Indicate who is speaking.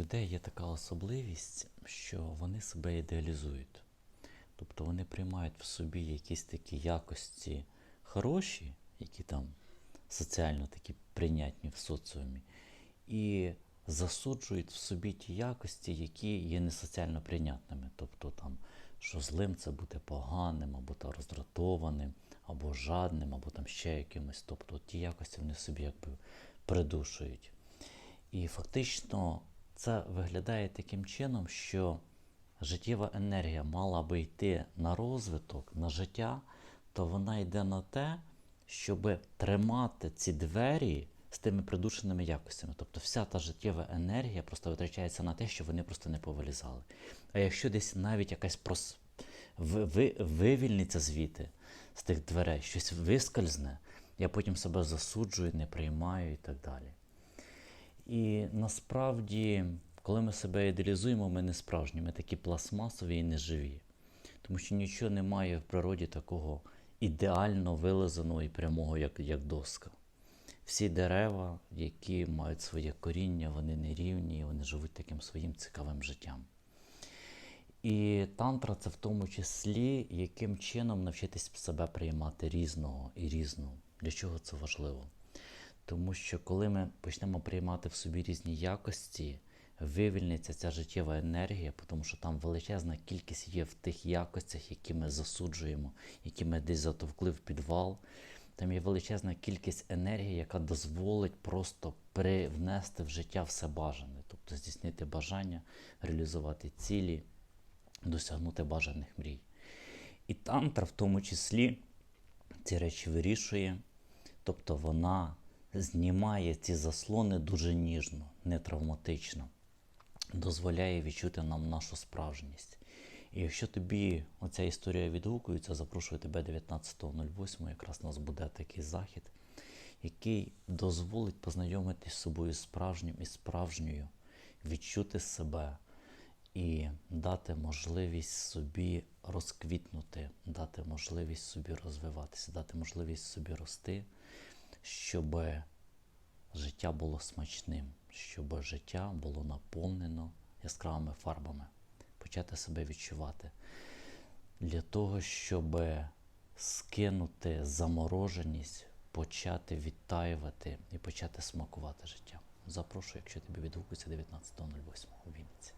Speaker 1: людей є така особливість, що вони себе ідеалізують. Тобто вони приймають в собі якісь такі якості хороші, які там соціально такі прийнятні в соціумі, і засуджують в собі ті якості, які є не соціально прийнятними. Тобто там, що злим це бути поганим, або там роздратованим, або жадним, або там ще якимось. Тобто ті якості вони собі якби придушують. І фактично це виглядає таким чином, що життєва енергія мала би йти на розвиток, на життя, то вона йде на те, щоб тримати ці двері з тими придушеними якостями. Тобто вся та життєва енергія просто витрачається на те, що вони просто не повилізали. А якщо десь навіть якась прос... ви... Ви... вивільниться звідти, з тих дверей, щось вискользне, я потім себе засуджую, не приймаю і так далі. І насправді, коли ми себе ідеалізуємо, ми не справжні, ми такі пластмасові і неживі. Тому що нічого немає в природі такого ідеально вилизаного і прямого, як, як доска. Всі дерева, які мають своє коріння, вони нерівні, вони живуть таким своїм цікавим життям. І тантра це в тому числі, яким чином навчитись себе приймати різного і різного. Для чого це важливо? Тому що коли ми почнемо приймати в собі різні якості, вивільниться ця життєва енергія, тому що там величезна кількість є в тих якостях, які ми засуджуємо, які ми десь затовкли в підвал. Там є величезна кількість енергії, яка дозволить просто привнести в життя все бажане, тобто здійснити бажання, реалізувати цілі, досягнути бажаних мрій. І тантра в тому числі ці речі вирішує, тобто вона знімає ці заслони дуже ніжно, не травматично, дозволяє відчути нам нашу справжність. І якщо тобі оця історія відгукується, запрошую тебе 19.08, якраз у нас буде такий захід, який дозволить познайомитись з собою справжнім і справжньою, відчути себе і дати можливість собі розквітнути, дати можливість собі розвиватися, дати можливість собі рости, щоб життя було смачним, щоб життя було наповнено яскравими фарбами, почати себе відчувати. Для того, щоб скинути замороженість, почати відтаювати і почати смакувати життя. Запрошую, якщо тобі відгукується 19.08 у Вінниці.